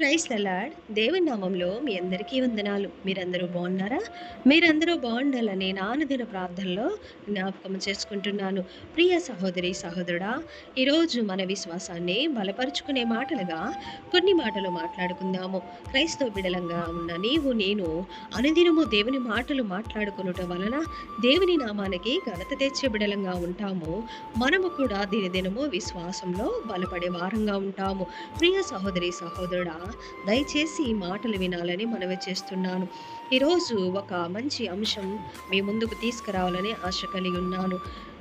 Price లలాడ్ దేవుని నామంలో మీ అందరికీ వందనాలు. మీరందరూ బాగున్నారా? మీరందరూ బాగుండాలని నాన్నదిన ప్రార్థనలో జ్ఞాపకం చేసుకుంటున్నాను. ప్రియ సహోదరి సహోదరుడా ఈరోజు మన విశ్వాసాన్ని బలపరుచుకునే మాటలుగా కొన్ని మాటలు మాట్లాడుకుందాము. క్రైస్తవ బిడలంగా ఉన్న నీవు నేను అనుదినము దేవుని మాటలు మాట్లాడుకునుట వలన దేవుని నామానికి ఘనత తెచ్చే బిడలంగా ఉంటాము. మనము కూడా దినదినము విశ్వాసంలో బలపడే వారంగా ఉంటాము. ప్రియ సహోదరి సహోదరుడా దయచేసి ఈ మాటలు వినాలని మనవి చేస్తున్నాను. ఈరోజు ఒక మంచి అంశం మీ ముందుకు తీసుకురావాలని ఆశ కలిగి ఉన్నాను.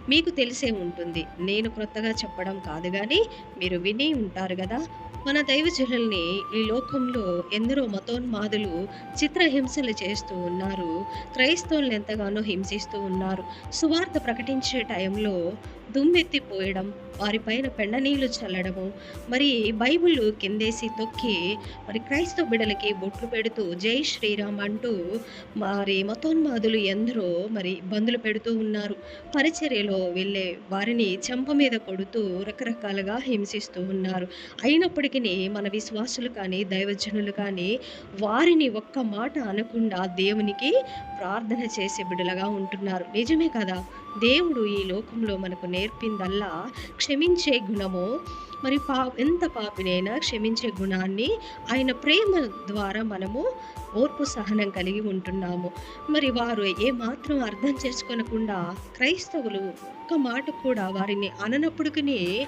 మీకు తెలిసే ఉంటుంది నేను క్రొత్తగా చెప్పడం కాదు కానీ మీరు విని ఉంటారు కదా. మన దైవజనుల్ని ఈ లోకంలో ఎందరో మతోన్మాదులు చిత్రహింసలు చేస్తూ ఉన్నారు క్రైస్తవులను ఎంతగానో హింసిస్తూ ఉన్నారు. సువార్త ప్రకటించే టైంలో దుమ్మెత్తిపోయడం వారిపైన పెండ నీళ్ళు చల్లడము మరి బైబుల్ కిందేసి తొక్కి మరి క్రైస్తవ బిడలకి బొట్లు పెడుతూ జై శ్రీరామ్ అంటూ మరి మతోన్మాదులు ఎందరో మరి బందులు పెడుతూ ఉన్నారు. పరిచర్యలో వెళ్ళే వారిని చెంప మీద కొడుతూ రకరకాలుగా హింసిస్తూ ఉన్నారు. అయినప్పటికీ మన విశ్వాసులు కానీ దైవజనులు కానీ వారిని ఒక్క మాట అనకుండా దేవునికి ప్రార్థన చేసే బిడ్డలుగా ఉంటున్నారు. నిజమే కదా? దేవుడు ఈ లోకంలో మనకు నేర్పిందల్లా? క్షమించే గుణము? మరి పా ఎంత పాపినైనా క్షమించే గుణాన్ని ఆయన ప్రేమ ద్వారా మనము ఓర్పు సహనం కలిగి ఉంటున్నాము. మరి వారు ఏ మాత్రం అర్థం చేసుకోనకుండా క్రైస్తవులు ఒక్క మాట కూడా వారిని అననప్పటికీ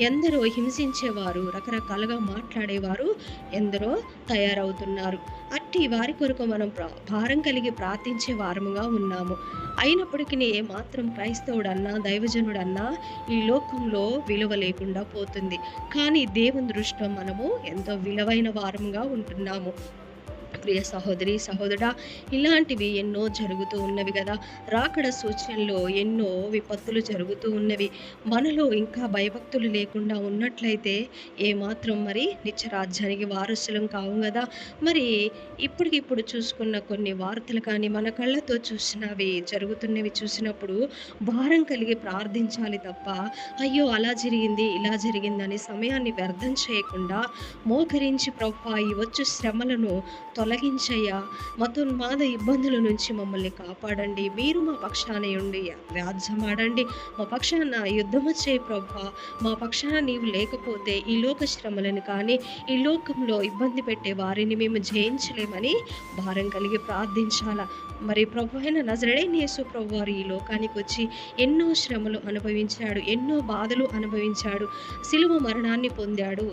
ఎందరో హింసించేవారు రకరకాలుగా మాట్లాడేవారు ఎందరో తయారవుతున్నారు. అట్టి వారి కొరకు మనం ప్రా- భారం కలిగి ప్రార్థించే వారముగా ఉన్నాము. అయినప్పటికీ ఏ మాత్రం క్రైస్తవుడన్నా దైవజనుడన్నా ఈ లోకంలో విలువ లేకుండా పోతుంది. కానీ దేవుని దృష్టిలో మనము ఎంతో విలువైన వారముగా ఉంటున్నాము. ప్రియ సహోదరి సహోదరా ఇలాంటివి ఎన్నో జరుగుతూ ఉన్నవి కదా. రాకడ సూచనలో ఎన్నో విపత్తులు జరుగుతూ ఉన్నవి. మనలో ఇంకా భయభక్తులు లేకుండా ఉన్నట్లయితే ఏమాత్రం మరి నిత్యరాజ్యానికి వారసులం కావు కదా. మరి ఇప్పటికిప్పుడు చూసుకున్న కొన్ని వార్తలు కానీ మన కళ్ళతో చూసినవి జరుగుతున్నవి చూసినప్పుడు భారం కలిగి ప్రార్థించాలి తప్ప అయ్యో అలా జరిగింది ఇలా జరిగిందని సమయాన్ని వ్యర్థం చేయకుండా మోకరించి ప్రభా ఈ వచ్చు శ్రమలను తొలగించయ్యా. మతోన్మాద ఇబ్బందుల నుంచి మమ్మల్ని కాపాడండి. మీరు మా పక్షాన ఉండి వ్యాధ్యమాడండి మా పక్షాన యుద్ధము చేయి ప్రభా. మా పక్షాన నీవు లేకపోతే ఈ లోక శ్రమలను కానీ ఈ లోకంలో ఇబ్బంది పెట్టే వారిని మేము జయించలేమని భారం కలిగి ప్రార్థించాలా. మరి ప్రభు అయిన నజరడైన యేసు ప్రభు వారు ఈ లోకానికి వచ్చి ఎన్నో శ్రమలు అనుభవించాడు ఎన్నో బాధలు అనుభవించాడు సిలువ మరణాన్ని పొందాడు.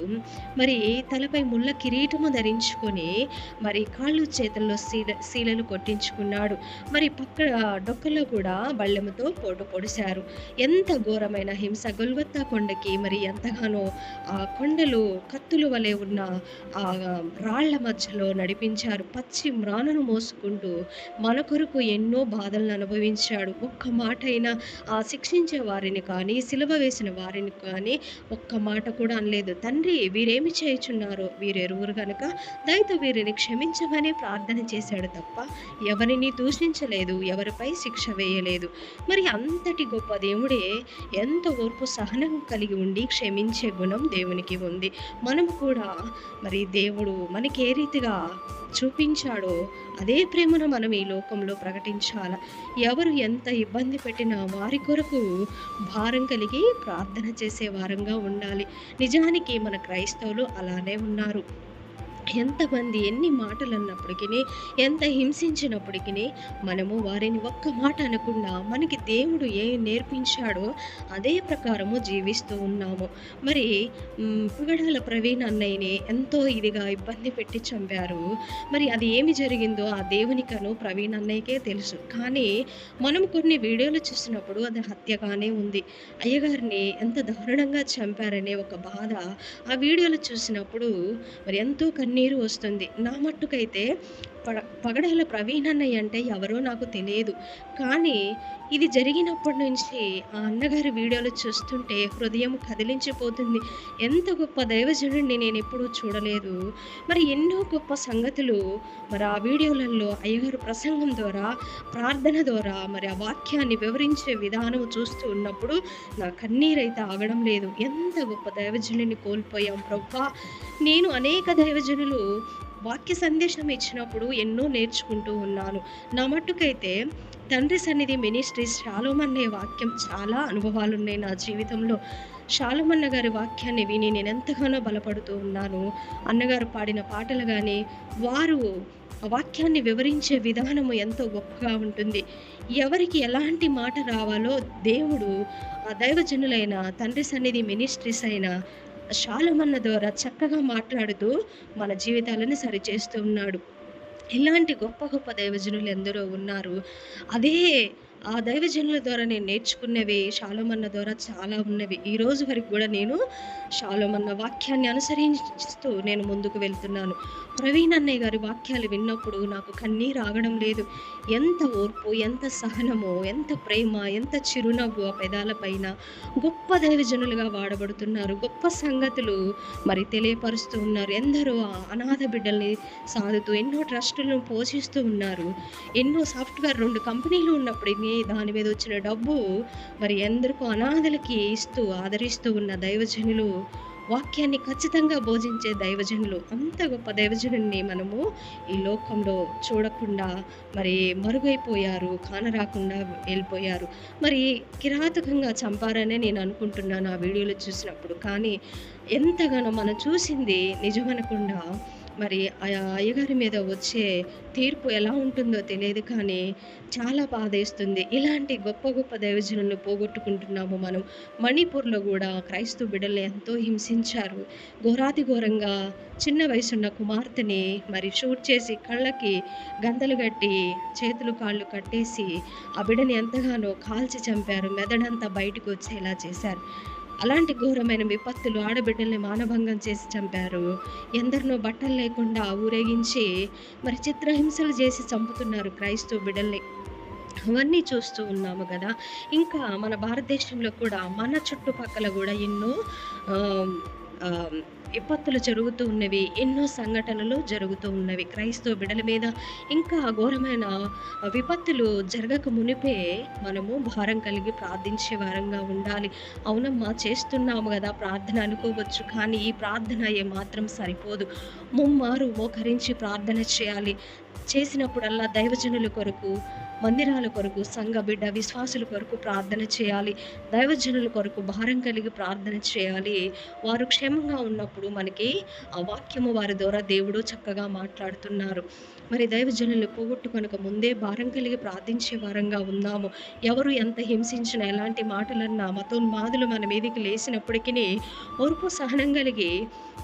మరి తలపై ముళ్ళ కిరీటము ధరించుకొని మరి కాళ్ళు చేతుల్లో శీల శీలలు కొట్టించుకున్నాడు. మరి పక్క డొక్కలో కూడా బళ్ళెముతో పోటు పొడిశారు. ఎంత ఘోరమైన హింస! గొల్వత్తా కొండకి మరి ఎంతగానో ఆ కొండలు కత్తులు వలె ఉన్న ఆ రాళ్ళ మధ్యలో నడిపించారు. పచ్చి మ్రాణను మోసుకుంటూ మన కొరకు ఎన్నో బాధలను అనుభవించాడు. ఒక్క మాట అయినా ఆ శిక్షించే వారిని కానీ సిలువ వేసిన వారిని కానీ ఒక్క మాట కూడా అనలేదు. తండ్రి వీరేమి చేయుచున్నారో వీరెరువురు కనుక దయతో వీరిని క్షమించమని ప్రార్థన చేశాడు తప్ప ఎవరిని దూషించలేదు ఎవరిపై శిక్ష వేయలేదు. మరి అంతటి గొప్ప దేవుడే ఎంత ఓర్పు సహనం కలిగి ఉండి క్షమించే గుణం దేవునికి ఉంది. మనం కూడా మరి దేవుడు మనకి ఏ రీతిగా చూపించాడో అదే ప్రేమను మనం ఈ లోకంలో ప్రకటించాల. ఎవరు ఎంత ఇబ్బంది పెట్టినా వారి కొరకు భారం కలిగి ప్రార్థన చేసే వారంగా ఉండాలి. నిజానికి మన క్రైస్తవులు అలానే ఉన్నారు. ఎంతమంది ఎన్ని మాటలు అన్నప్పటికీ ఎంత హింసించినప్పటికీ మనము వారిని ఒక్క మాట అనకుండా మనకి దేవుడు ఏ నేర్పించాడో అదే ప్రకారము జీవిస్తూ ఉన్నాము. మరి పుగడాల ప్రవీణ్ అన్నయ్యని ఎంతో ఇదిగా ఇబ్బంది పెట్టి చంపారు. మరి అది ఏమి జరిగిందో ఆ దేవునికను ప్రవీణ్ అన్నయ్యకే తెలుసు. కానీ మనం కొన్ని వీడియోలు చూసినప్పుడు అది హత్యగానే ఉంది. అయ్యగారిని ఎంత దారుణంగా చంపారనే ఒక బాధ ఆ వీడియోలు చూసినప్పుడు మరి ఎంతో నీరు వస్తుంది. నా మట్టుకైతే పగడాల ప్రవీణ్ అన్నయ్య అంటే ఎవరో నాకు తెలియదు కానీ ఇది జరిగినప్పటి నుంచి ఆ అన్నగారి వీడియోలు చూస్తుంటే హృదయం కదిలించిపోతుంది. ఎంత గొప్ప దైవజనుడిని నేను ఎప్పుడూ చూడలేదు. మరి ఎన్నో గొప్ప సంగతులు మరి ఆ వీడియోలలో అయ్యగారు ప్రసంగం ద్వారా ప్రార్థన ద్వారా మరి ఆ వాక్యాన్ని వివరించే విధానం చూస్తూ ఉన్నప్పుడు నా కన్నీరైతే ఆగడం లేదు. ఎంత గొప్ప దైవజనుడిని కోల్పోయాం ప్రభా. నేను అనేక దైవజనులు వాక్య సందేశం ఇచ్చినప్పుడు ఎన్నో నేర్చుకుంటూ ఉన్నాను. నా మట్టుకైతే తండ్రి సన్నిధి మినిస్ట్రీస్ షాలోమన్నే వాక్యం చాలా అనుభవాలు ఉన్నాయి నా జీవితంలో. శాలుమన్న గారి వాక్యాన్ని విని నేను ఎంతగానో బలపడుతూ ఉన్నాను. అన్నగారు పాడిన పాటలు కానీ వారు వాక్యాన్ని వివరించే విధానము ఎంతో గొప్పగా ఉంటుంది. ఎవరికి ఎలాంటి మాట రావాలో దేవుడు ఆ దైవజనులైన తండ్రి సన్నిధి మినిస్ట్రీస్ అయిన షాలమన్న ద్వారా చక్కగా మాట్లాడుతూ మన జీవితాలను సరిచేస్తూ ఉన్నాడు. ఇలాంటి గొప్ప గొప్ప దైవజనులు ఎందరో ఉన్నారు. అదే ఆ దైవజనుల ద్వారా నేను నేర్చుకున్నవి షాలోమన్న ద్వారా చాలా ఉన్నవి. ఈ రోజు వరకు కూడా నేను షాలోమన్న వాక్యాన్ని అనుసరిస్తూ నేను ముందుకు వెళ్తున్నాను. ప్రవీణ్ అన్నయ్య గారి వాక్యాలు విన్నప్పుడు నాకు కన్నీరు ఆగడం లేదు. ఎంత ఓర్పు ఎంత సహనమో ఎంత ప్రేమ ఎంత చిరునవ్వు ఆ పెదాలపైన గొప్ప దైవజనులుగా వాడబడుతున్నారు. గొప్ప సంగతులు మరి తెలియపరుస్తూ ఉన్నారు. ఎందరో ఆ అనాథ బిడ్డల్ని సాదుతూ ఎన్నో ట్రస్టులను పోషిస్తూ ఉన్నారు. ఎన్నో సాఫ్ట్వేర్ రెండు కంపెనీలు ఉన్నప్పటికీ దాని మీద వచ్చిన డబ్బు మరి ఎందరికో అనాథలకి ఇస్తూ ఆదరిస్తూ ఉన్న దైవజనులు వాక్యాన్ని ఖచ్చితంగా బోధించే దైవజనులు అంత గొప్ప దైవజనుల్ని మనము ఈ లోకంలో చూడకుండా మరి మరుగైపోయారు కానరాకుండా వెళ్ళిపోయారు. మరి కిరాతకంగా చంపారనే నేను అనుకుంటున్నాను ఆ వీడియోలో చూసినప్పుడు. కానీ ఎంతగానో మనం చూసింది నిజమనకుండా మరి ఆ అయ్యగారి మీద వచ్చే తీర్పు ఎలా ఉంటుందో తెలియదు కానీ చాలా బాధేస్తుంది. ఇలాంటి గొప్ప గొప్ప దైవజనులను పోగొట్టుకుంటున్నాము మనం. మణిపూర్లో కూడా క్రైస్తవ బిడ్డలు ఎంతో హింసించారు. ఘోరాతి ఘోరంగా చిన్న వయసున్న కుమార్తెని మరి షూట్ చేసి కళ్ళకి గంతలు కట్టి చేతులు కాళ్ళు కట్టేసి ఆ బిడ్డని ఎంతగానో కాల్చి చంపారు. మెదడంతా బయటకు వచ్చేలా చేశారు. అలాంటి ఘోరమైన విపత్తులు ఆడబిడ్డల్ని మానభంగం చేసి చంపారు. ఎందరినో బట్టలు లేకుండా ఊరేగించి మరి చిత్రహింసలు చేసి చంపుతున్నారు క్రైస్తవ బిడ్డల్ని. అవన్నీ చూస్తూ ఉన్నాము కదా. ఇంకా మన భారతదేశంలో కూడా మన చుట్టుపక్కల కూడా ఎన్నో విపత్తులు జరుగుతూ ఉన్నవి ఎన్నో సంఘటనలు జరుగుతూ ఉన్నవి. క్రైస్తవ బిడల మీద ఇంకా ఘోరమైన విపత్తులు జరగక మునిపే మనము భారం కలిగి ప్రార్థించే వారంగా ఉండాలి. అవునమ్మా చేస్తున్నాము కదా ప్రార్థన అనుకోవచ్చు కానీ ఈ ప్రార్థన ఏమాత్రం సరిపోదు. ముమ్మారు మోకరించి ప్రార్థన చేయాలి. చేసినప్పుడల్లా దైవజనుల కొరకు మందిరాల కొరకు సంఘ బిడ్డ విశ్వాసుల కొరకు ప్రార్థన చేయాలి. దైవజనుల కొరకు భారం కలిగి ప్రార్థన చేయాలి. వారు క్షేమంగా ఉన్నప్పుడు మనకి ఆ వాక్యము వారి ద్వారా దేవుడు చక్కగా మాట్లాడుతున్నారు. మరి దైవజనులు పోగొట్టుకొనక ముందే భారం కలిగి ప్రార్థించే వారంగా ఉన్నాము. ఎవరు ఎంత హింసించినా ఎలాంటి మాటలన్నా మతోన్మాదులు మన మీదకి లేచినప్పటికీ ఓర్పు సహనం కలిగి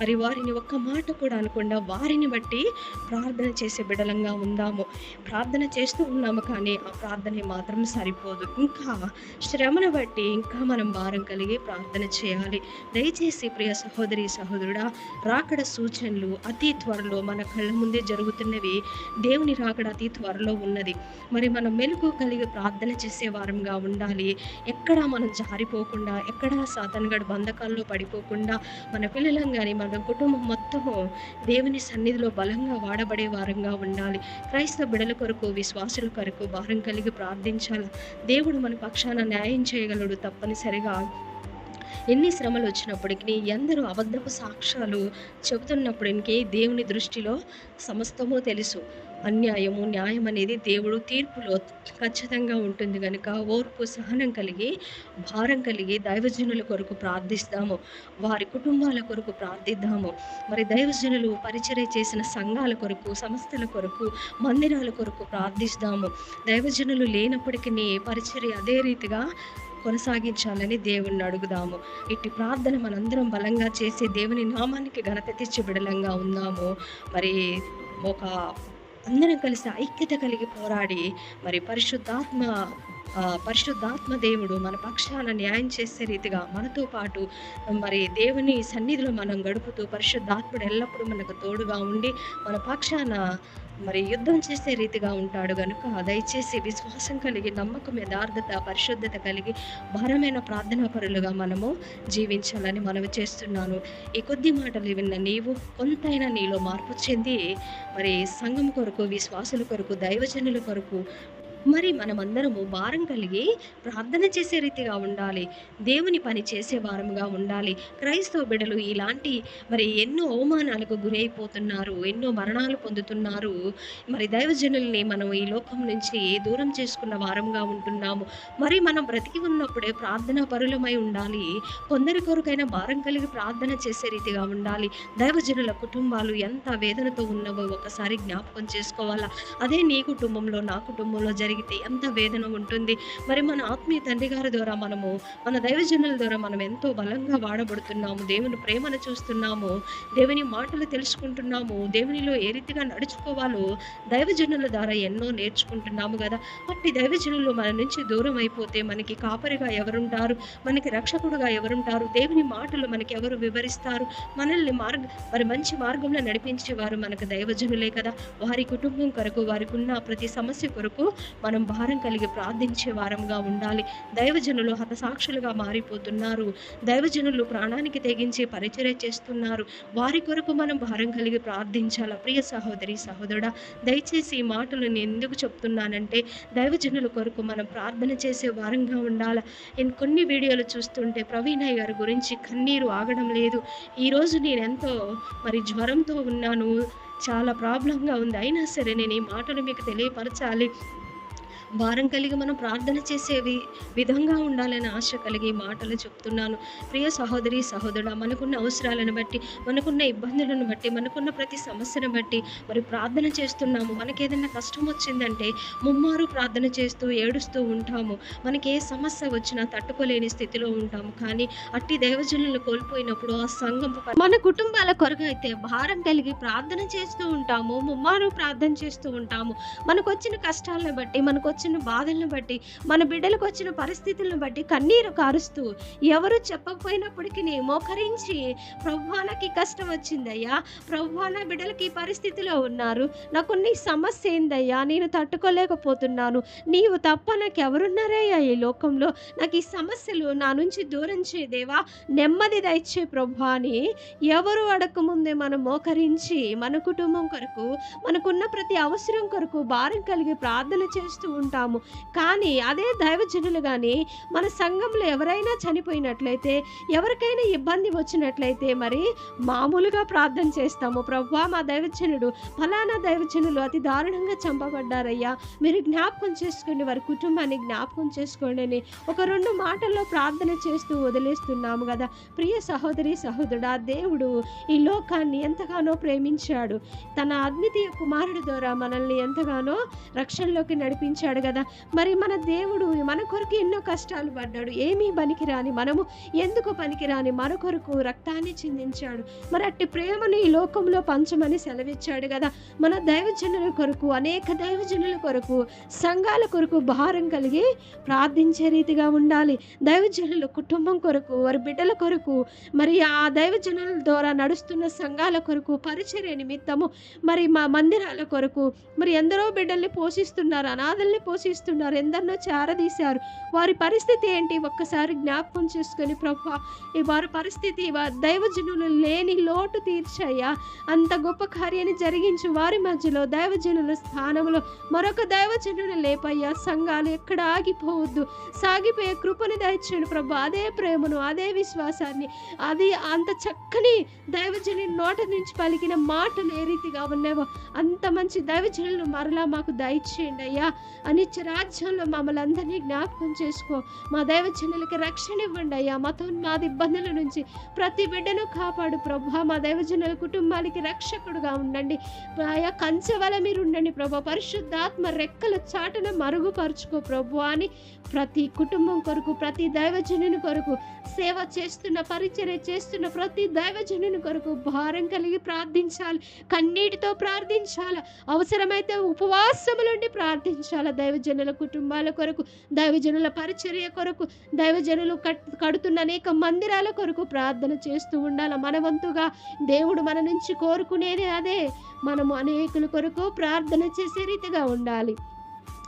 మరి వారిని ఒక్క మాట కూడా అనకుండా వారిని బట్టి ప్రార్థన చేసే బిడలంగా ఉందాము. ప్రార్థన చేస్తూ ఉన్నాము కానీ ఆ ప్రార్థన మాత్రం సరిపోదు. ఇంకా శ్రమను బట్టి ఇంకా మనం భారం కలిగి ప్రార్థన చేయాలి. దయచేసి ప్రియ సహోదరి సహోదరుడా రాకడ సూచనలు అతి త్వరలో మన కళ్ళ ముందే జరుగుతున్నవి దేవుని రాకడ అతి త్వరలో ఉన్నది. మరి మనం మెలకు కలిగి ప్రార్థన చేసే వారంగా ఉండాలి. ఎక్కడా మనం జారిపోకుండా ఎక్కడా సాతనగడ బంధకాల్లో పడిపోకుండా మన పిల్లలం కానీ మన కుటుంబం మొత్తము దేవుని సన్నిధిలో బలంగా వాడబడే వారంగా ఉండాలి. క్రైస్తవ బిడల కొరకు విశ్వాసుల కొరకు భారం కలిగి ప్రార్థించాలి? దేవుడు మన పక్షాన న్యాయం చేయగలడు తప్పనిసరిగా. ఎన్ని శ్రమలు వచ్చినప్పటికీ ఎందరో అబద్ధపు సాక్ష్యాలు చెబుతున్నప్పటికీ దేవుని దృష్టిలో సమస్తము తెలుసు. అన్యాయము న్యాయం అనేది దేవుడు తీర్పులో ఖచ్చితంగా ఉంటుంది కనుక ఓర్పు సహనం కలిగి భారం కలిగి దైవజనుల కొరకు ప్రార్థిస్తాము. వారి కుటుంబాల కొరకు ప్రార్థిద్దాము. మరి దైవజనులు పరిచర్య చేసిన సంఘాల కొరకు సంస్థల కొరకు మందిరాల కొరకు ప్రార్థిస్తాము. దైవజనులు లేనప్పటికీ పరిచర్య అదే రీతిగా కొనసాగించాలని దేవుణ్ణి అడుగుదాము. ఇట్టి ప్రార్థన మనందరం బలంగా చేసి దేవుని నామానికి ఘనత తెచ్చి బిడలంగా ఉన్నాము మరి ఒక అందరం కలిసి ఐక్యత కలిగి పోరాడి మరి పరిశుద్ధాత్మ పరిశుద్ధాత్మ దేవుడు మన పక్షాన న్యాయం చేసే రీతిగా మనతో పాటు మరి దేవుని సన్నిధిలో మనం గడుపుతూ పరిశుద్ధాత్ముడు ఎల్లప్పుడూ మనకు తోడుగా ఉండి మన పక్షాన మరి యుద్ధం చేసే రీతిగా ఉంటాడు గనుక దయచేసి విశ్వాసం కలిగి నమ్మకం యథార్థత పరిశుద్ధత కలిగి భారమైన ప్రార్థనా పరులుగా మనము జీవించాలని మనవి చేస్తున్నాను. ఈ కొద్ది మాటలు విన్న నీవు కొంతైనా నీలో మార్పు చెంది మరి సంఘం కొరకు విశ్వాసుల కొరకు దైవజనుల కొరకు మరి మనమందరము భారం కలిగి ప్రార్థన చేసే రీతిగా ఉండాలి. దేవుని పని చేసే వారముగా ఉండాలి. క్రైస్తవ బిడ్డలు ఇలాంటి మరి ఎన్నో అవమానాలకు గురైపోతున్నారు ఎన్నో మరణాలు పొందుతున్నారు. మరి దైవజనుల్ని మనం ఈ లోకం నుంచి దూరం చేసుకున్న వారంగా ఉంటున్నాము. మరి మనం బ్రతికి ఉన్నప్పుడే ప్రార్థన పరులమై ఉండాలి. కొందరి కొరకైనా భారం కలిగి ప్రార్థన చేసే రీతిగా ఉండాలి. దైవజనుల కుటుంబాలు ఎంత వేదనతో ఉన్నవో ఒకసారి జ్ఞాపకం చేసుకోవాలా? అదే నీ కుటుంబంలో నా కుటుంబంలో జరిగితే ఎంత వేదన ఉంటుంది. మరి మన ఆత్మీయ తండ్రి గారి ద్వారా మనము మన దైవజనుల ద్వారా మనం ఎంతో బలంగా వాడబడుతున్నాము. దేవుని ప్రేమను చూస్తున్నాము. దేవుని మాటలు తెలుసుకుంటున్నాము. దేవునిలో ఏ రీతిగా నడుచుకోవాలో దైవజనుల ద్వారా ఎన్నో నేర్చుకుంటున్నాము కదా. అట్టి దైవజనులు మన నుంచి దూరం అయిపోతే మనకి కాపరిగా ఎవరుంటారు? మనకి రక్షకుడుగా ఎవరుంటారు? దేవుని మాటలు మనకి ఎవరు వివరిస్తారు? మనల్ని మార్గ మరి మంచి మార్గంలో నడిపించేవారు మనకు దైవజనులే కదా. వారి కుటుంబం కొరకు వారికి ఉన్న ప్రతి సమస్య కొరకు మనం భారం కలిగి ప్రార్థించే వారంగా ఉండాలి. దైవజనులు హతసాక్షులుగా మారిపోతున్నారు. దైవజనులు ప్రాణానికి తెగించి పరిచర్య చేస్తున్నారు. వారి కొరకు మనం భారం కలిగి ప్రార్థించాల? ప్రియ సహోదరి సహోదరుడా దయచేసి ఈ మాటలు నేను ఎందుకు చెప్తున్నానంటే దైవజనుల కొరకు మనం ప్రార్థన చేసే వారంగా ఉండాల? నేను కొన్ని వీడియోలు చూస్తుంటే ప్రవీణయ్య గారి గురించి కన్నీరు ఆగడం లేదు. ఈరోజు నేను ఎంతో మరి జ్వరంతో ఉన్నాను. చాలా ప్రాబ్లంగా ఉంది. అయినా సరే నేను ఈ మాటలు మీకు తెలియపరచాలి. భారం కలిగి మనం ప్రార్థన చేసేవి విధంగా ఉండాలని ఆశ కలిగి మాటలు చెప్తున్నాను. ప్రియ సహోదరి సహోదరుడు మనకున్న అవసరాలను బట్టి మనకున్న ఇబ్బందులను బట్టి మనకున్న ప్రతి సమస్యను బట్టి మరి ప్రార్థన చేస్తున్నాము. మనకి ఏదైనా కష్టం వచ్చిందంటే ముమ్మారు ప్రార్థన చేస్తూ ఏడుస్తూ ఉంటాము. మనకి ఏ సమస్య వచ్చినా తట్టుకోలేని స్థితిలో ఉంటాము. కానీ అట్టి దైవజనులను కోల్పోయినప్పుడు ఆ సంఘం మన కుటుంబాల కొరకు అయితే భారం కలిగి ప్రార్థన చేస్తూ ఉంటాము. ముమ్మారు ప్రార్థన చేస్తూ ఉంటాము. మనకు వచ్చిన కష్టాలను బట్టి మనకు వచ్చిన బాధలను బట్టి మన బిడ్డలకు వచ్చిన పరిస్థితులను బట్టి కన్నీరు కారుస్తూ ఎవరు చెప్పకపోయినప్పటికీ మోకరించి ప్రభువా నాకు కష్టం వచ్చిందయ్యా. ప్రభువా నా బిడ్డలకి ఈ పరిస్థితిలో ఉన్నారు. నాకు నీ సమస్య ఏందయ్యా? నేను తట్టుకోలేకపోతున్నాను. నీవు తప్ప నాకు ఎవరున్నారయ్యా ఈ లోకంలో? నాకు ఈ సమస్యలు నా నుంచి దూరం చేయదేవా నెమ్మది దయచే ప్రభా అని ఎవరు అడగకముందే మనం మోకరించి మన కుటుంబం కొరకు మనకున్న ప్రతి అవసరం కొరకు భారం కలిగి ప్రార్థన చేస్తూ ఉంటాము కానీ అదే దైవజనులు కానీ మన సంఘంలో ఎవరైనా చనిపోయినట్లయితే ఎవరికైనా ఇబ్బంది వచ్చినట్లయితే మరి మామూలుగా ప్రార్థన చేస్తాము. ప్రభా మా దైవజనుడు ఫలానా దైవజనులు అతి దారుణంగా చంపబడ్డారయ్యా. మీరు జ్ఞాపకం చేసుకోండి వారి కుటుంబాన్ని జ్ఞాపకం చేసుకోండి అని ఒక రెండు మాటల్లో ప్రార్థన చేస్తూ వదిలేస్తున్నాము కదా. ప్రియ సహోదరి సహోదరుడా దేవుడు ఈ లోకాన్ని ఎంతగానో ప్రేమించాడు. తన అద్వితీయ కుమారుడు ద్వారా మనల్ని ఎంతగానో రక్షణలోకి నడిపించాడు కదా? మరి మన దేవుడు మన కొరకు ఎన్నో కష్టాలు పడ్డాడు. ఏమీ పనికిరాని మనము ఎందుకు పనికిరాని మన కొరకు రక్తాన్ని చిందించాడు. మరి అట్టి ప్రేమను ఈ లోకంలో పంచమని సెలవిచ్చాడు కదా? మన దైవజనుల కొరకు అనేక దైవజనుల కొరకు సంఘాల కొరకు భారం కలిగి ప్రార్థించే రీతిగా ఉండాలి. దైవజనుల కుటుంబం కొరకు వారి బిడ్డల కొరకు మరి ఆ దైవజనుల ద్వారా నడుస్తున్న సంఘాల కొరకు పరిచర్య నిమిత్తము మరి మా మందిరాల కొరకు మరి ఎందరో బిడ్డల్ని పోషిస్తున్నారు అనాథల్ని పోషిస్తున్నారు. ఎందరినో చేరదీశారు. వారి పరిస్థితి ఏంటి? ఒక్కసారి జ్ఞాపకం చేసుకొని ప్రభా వారి పరిస్థితి దైవజనులు లేని లోటు తీర్చయ్యా. అంత గొప్ప కార్యాన్ని జరిగించు వారి మధ్యలో దైవజనుల స్థానంలో మరొక దైవజనులు లేపయ్యా. సంఘాలు ఎక్కడ ఆగిపోవద్దు. సాగిపోయే కృపను దయచేయండి ప్రభా. అదే ప్రేమను అదే విశ్వాసాన్ని అది అంత చక్కని దైవజని నోట నుంచి పలికిన మాటలు ఏ రీతిగా ఉన్నావో అంత మంచి దైవజనులు మరలా మాకు దయచేయండి అయ్యా. అనిత్య రాజ్యంలో మమ్మల్ని అందరినీ జ్ఞాపకం చేసుకో. మా దైవజనులకి రక్షణ ఇవ్వండి అయ్యా. మా ఇబ్బందుల నుంచి ప్రతి బిడ్డను కాపాడు ప్రభా. మా దైవజనుల కుటుంబానికి రక్షకుడుగా ఉండండి. ఆయా కంచె వల మీరు ఉండండి ప్రభా. పరిశుద్ధాత్మ రెక్కల చాటన మరుగుపరుచుకో ప్రభు అని ప్రతి కుటుంబం కొరకు ప్రతి దైవజనుని కొరకు సేవ చేస్తున్న పరిచర్య చేస్తున్న ప్రతి దైవజనుని కొరకు భారం కలిగి ప్రార్థించాలి. కన్నీటితో ప్రార్థించాలి? అవసరమైతే ఉపవాసములుండి ప్రార్థించాలి? దైవజనుల కుటుంబాల కొరకు దైవజనుల పరిచర్య కొరకు దైవజనులు కడుతున్న అనేక మందిరాల కొరకు ప్రార్థన చేస్తూ ఉండాలి మనవంతుగా. దేవుడు మన నుంచి కోరుకునేది అదే. మనము అనేకుల కొరకు ప్రార్థన చేసే రీతిగా ఉండాలి.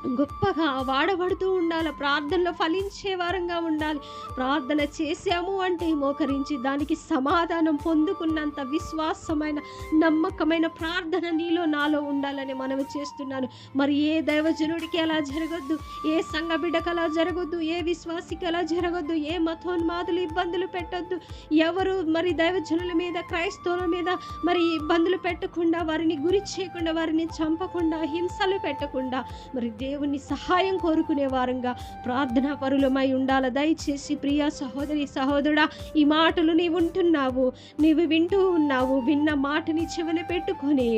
గొప్పగా వాడబడుతూ ఉండాలి. ప్రార్థనలో ఫలించే వారంగా ఉండాలి. ప్రార్థన చేశాము అంటే మోకరించి దానికి సమాధానం పొందుకున్నంత విశ్వాసమైన నమ్మకమైన ప్రార్థన నీలో నాలో ఉండాలని మనవి చేస్తున్నాను. మరి ఏ దైవజనుడికి అలా జరగొద్దు? ఏ సంఘ బిడ్డకు అలా జరగొద్దు? ఏ విశ్వాసికి అలా జరగొద్దు? ఏ మతోన్మాదులు ఇబ్బందులు పెట్టొద్దు? ఎవరు మరి దైవజనుల మీద క్రైస్తవుల మీద మరి ఇబ్బందులు పెట్టకుండా వారిని గురి చేయకుండా వారిని చంపకుండా హింసలు పెట్టకుండా మరి దేవుని సహాయం కోరుకునే వారంగా ప్రార్థనా పరులమై ఉండాల. దయచేసి ప్రియ సహోదరి సహోదరుడా ఈ మాటలు నీవు ఉంటున్నావు నీవు వింటూ ఉన్నావు విన్న మాటని చెవిన పెట్టుకొని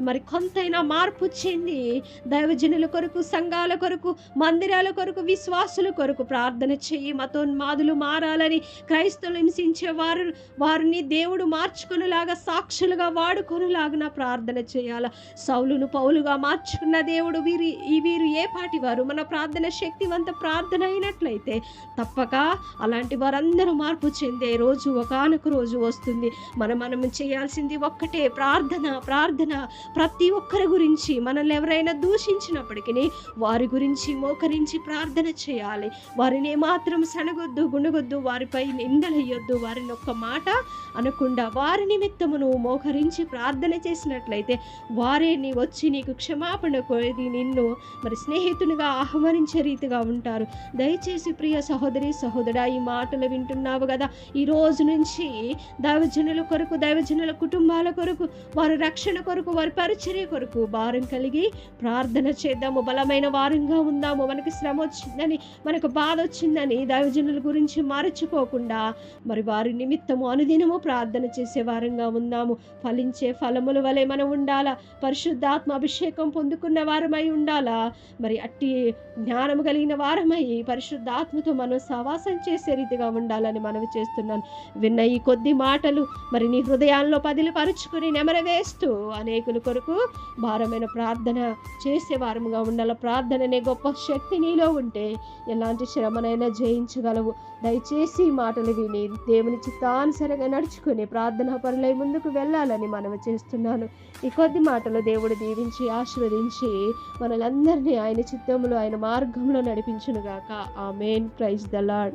మరి కొంతైనా మార్పు చెంది దైవజనుల కొరకు సంఘాల కొరకు మందిరాల కొరకు విశ్వాసుల కొరకు ప్రార్థన చెయ్యి. మతోన్మాదులు మారాలని క్రైస్తవులు హింసించే వారు వారిని దేవుడు మార్చుకునేలాగా సాక్షులుగా వాడుకునేలాగా ప్రార్థన చేయాల. సౌలును పౌలుగా మార్చుకున్న దేవుడు వీరి ఈ వీరు ఏ ఏపాటి వారు మన ప్రార్థన శక్తివంత ప్రార్థన అయినట్లయితే తప్పక అలాంటి వారందరూ మార్పు చెందే రోజు ఒకనొక రోజు వస్తుంది. మనం మనం చేయాల్సింది ఒక్కటే ప్రార్థన ప్రార్థన. ప్రతి ఒక్కరి గురించి మనల్ని ఎవరైనా దూషించినప్పటికీ వారి గురించి మోకరించి ప్రార్థన చేయాలి. వారిని మాత్రం సనగొద్దు గుణగొద్దు వారిపై నిందలయ్యొద్దు. వారిని ఒక్క మాట అనకుండా వారి నిమిత్తము నువ్వు మోకరించి ప్రార్థన చేసినట్లయితే వారే నీ వచ్చి నీకు క్షమాపణ కోరి నిన్ను మరి స్నేహితునిగా ఆహ్వానించే రీతిగా ఉంటారు. దయచేసి ప్రియ సహోదరి సహోదరా ఈ మాటలు వింటున్నావు కదా? ఈ రోజు నుంచి దైవజనుల కొరకు దైవజనుల కుటుంబాల కొరకు వారి రక్షణ కొరకు వారి పరిచర్య కొరకు భారం కలిగి ప్రార్థన చేద్దాము. బలమైన వారంగా ఉందాము. మనకి శ్రమ వచ్చిందని మనకు బాధ వచ్చిందని దైవజనుల గురించి మరచిపోకుండా మరి వారి నిమిత్తము అనుదినము ప్రార్థన చేసే వారంగా ఉందాము. ఫలించే ఫలముల వలె మనం ఉండాలా? పరిశుద్ధాత్మ అభిషేకం పొందుకున్న వారమై ఉండాలా? మరి అట్టి జ్ఞానము కలిగిన వారమై పరిశుద్ధాత్మతో మనం సవాసం చేసే రీతిగా ఉండాలని మనవి చేస్తున్నాను. విన్న ఈ కొద్ది మాటలు మరి నీ హృదయాల్లో పదిలి పరుచుకుని నెమరవేస్తూ అనేకుల కొరకు భారమైన ప్రార్థన చేసే వారముగా ఉండాల. ప్రార్థననే గొప్ప శక్తి నీలో ఉంటే ఎలాంటి శ్రమనైనా జయించగలవు. దయచేసి ఈ మాటలు విని దేవుని చిత్తానుసరంగా నడుచుకుని ప్రార్థనా పనులై ముందుకు వెళ్ళాలని మనవి చేస్తున్నాను. ఈ కొద్ది మాటలు దేవుడు దీవించి ఆశీర్వదించి మనలందరినీ ఆయన చిత్తములో ఆయన మార్గంలో నడిపించునుగాక. ఆ మెయిన్ ప్రైజ్ ద లాడ్